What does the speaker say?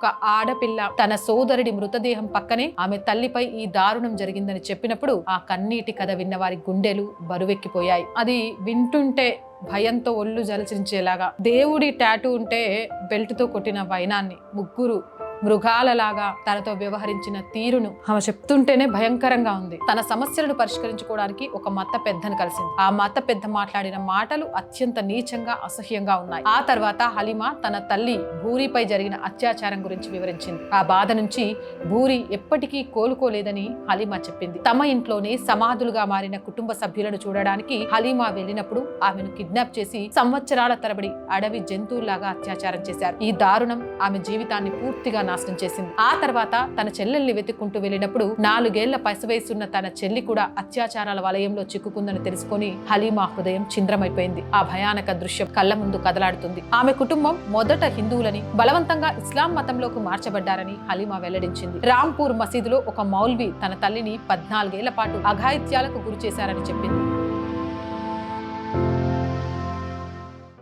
ఒక ఆడపిల్ల తన సోదరుడి మృతదేహం పక్కనే ఆమె తల్లిపై ఈ దారుణం జరిగిందని చెప్పినప్పుడు ఆ కన్నీటి కథ విన్న వారి గుండెలు బరువెక్కిపోయాయి. అది వింటుంటే భయంతో ఒళ్ళు జలచించేలాగా దేవుడి టాటూ ఉంటే బెల్ట్తో కొట్టిన వైనాన్ని ముగ్గురు మృగాలలాగా తనతో వ్యవహరించిన తీరును ఆమె చెప్తుంటేనే భయంకరంగా ఉంది. తన సమస్యలను పరిష్కరించుకోవడానికి ఒక మత పెద్దను కలిసింది. ఆ మత పెద్ద మాట్లాడిన మాటలు అత్యంత నీచంగా అసహ్యంగా ఉన్నాయి. ఆ తర్వాత హలీమా తన తల్లి భూరిపై జరిగిన అత్యాచారం గురించి వివరించింది. ఆ బాధ నుంచి భూరి ఎప్పటికీ కోలుకోలేదని హలీమా చెప్పింది. తమ ఇంట్లోనే సమాధులుగా మారిన కుటుంబ సభ్యులను చూడడానికి హలీమా వెళ్ళినప్పుడు ఆమెను కిడ్నాప్ చేసి సంవత్సరాల తరబడి అడవి జంతువులాగా అత్యాచారం చేశారు. ఈ దారుణం ఆమె జీవితాన్ని పూర్తిగా నాశనం చేసింది. ఆ తర్వాత తన చెల్లెల్ని వెతుక్కుంటూ వెళ్ళినప్పుడు నాలుగేళ్ళ పసివయసున్న తన చెల్లి కూడా అత్యాచారాల వలయంలో చిక్కుకుందని తెలుసుకొని హలీమా హృదయం చింద్రమైపోయింది. ఆ భయానక దృశ్యం కళ్ళ ముందు కదలాడుతుంది. ఆమె కుటుంబం మొదట హిందువులని బలవంతంగా ఇస్లాం మతంలోకి మార్చబడ్డారని హలీమా వెల్లడించింది. రాంపూర్ మసీదులో ఒక మౌల్వి తన తల్లిని పద్నాలుగేళ్ళ పాటు అఘాయిత్యాలకు గురి చేశారని చెప్పింది.